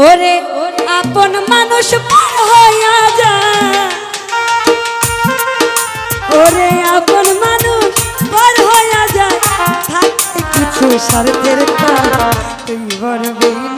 ওরে, আপন মানুষ পার হইয়া যা। ওরে, আপন মানুষ পার হইয়া যা। থাকে কিছু স্বার্থের কাজ তুই বলবি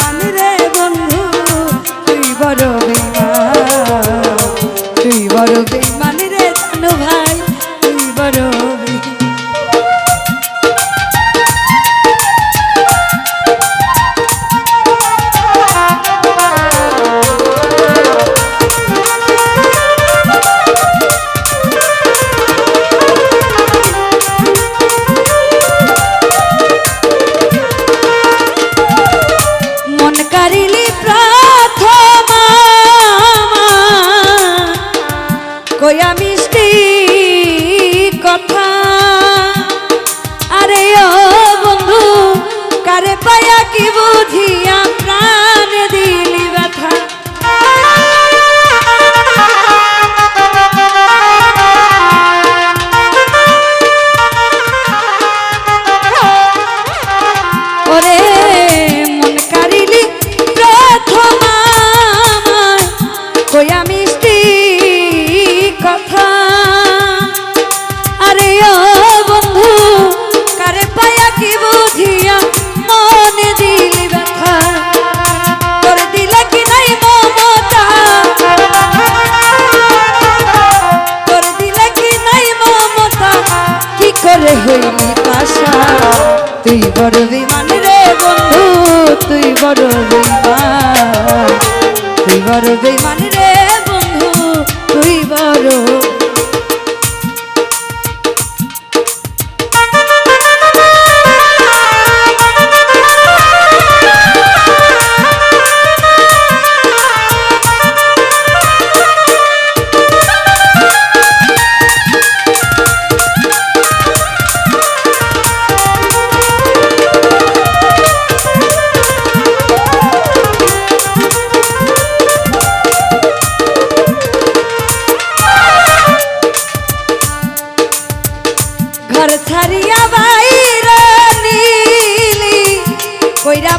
কইরা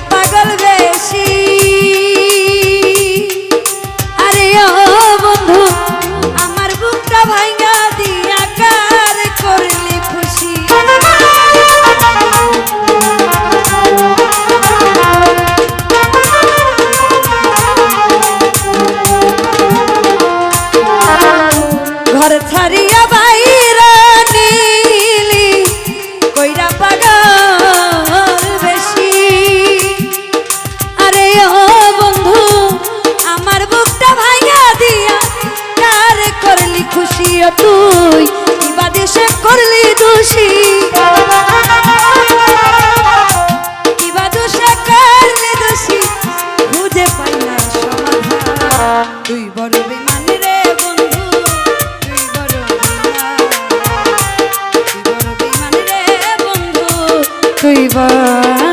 ও তুই ইবাদেশে করলি দোষী? ইবাদেশে করলি দোষী? বুঝে পাই না সমাধান। তুই বড় বিমান রে বন্ধু, তুই বড় বিমান তুই বড় বিমান রে বন্ধু, তুই বড়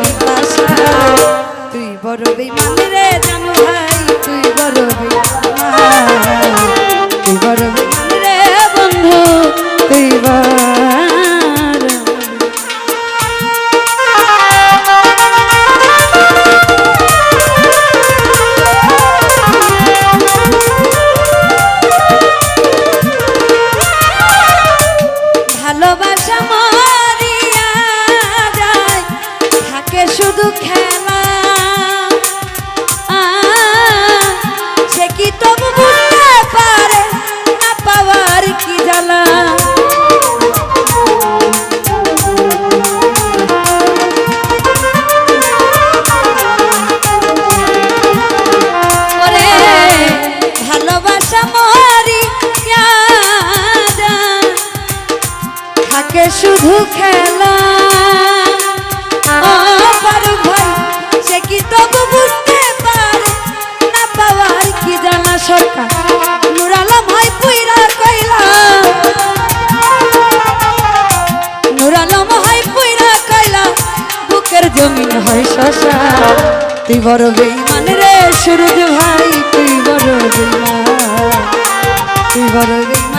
বড় বেইমান রে সুরজ ভাই তুই বড় তুই বড় বেইমান।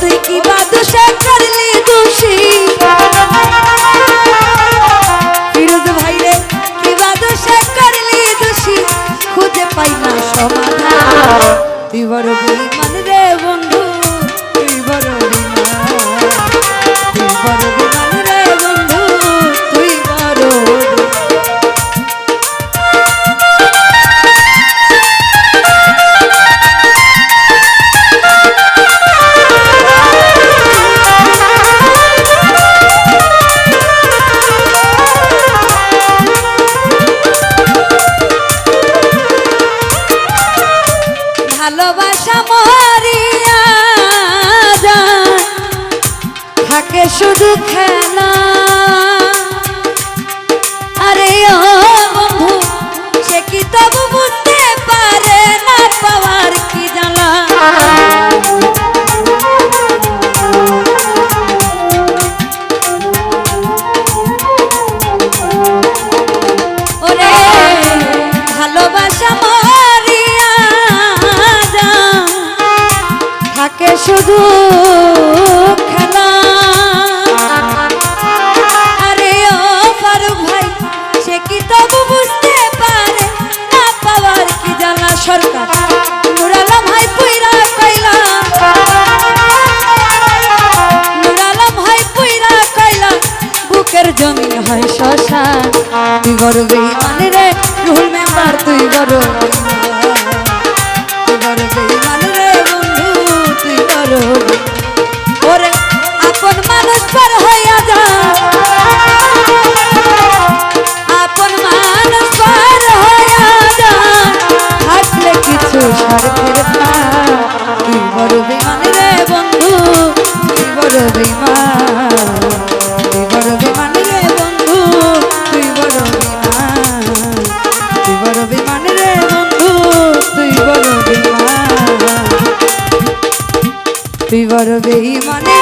তুই কি বাদশা করলি দোষী? ফিরোজ ভাই রে, কি বাদশা করলি দোষী? খুঁজে পাই না সমাধান। তুই বড় শুধু খেলা। আরে ও বন্ধু, সে কি তবু বুঝতে পারে না পাওয়ার কি জানা ওরে, ভালোবাসা মরিয়া থাকে শুধু motivate Vi var og vi var ned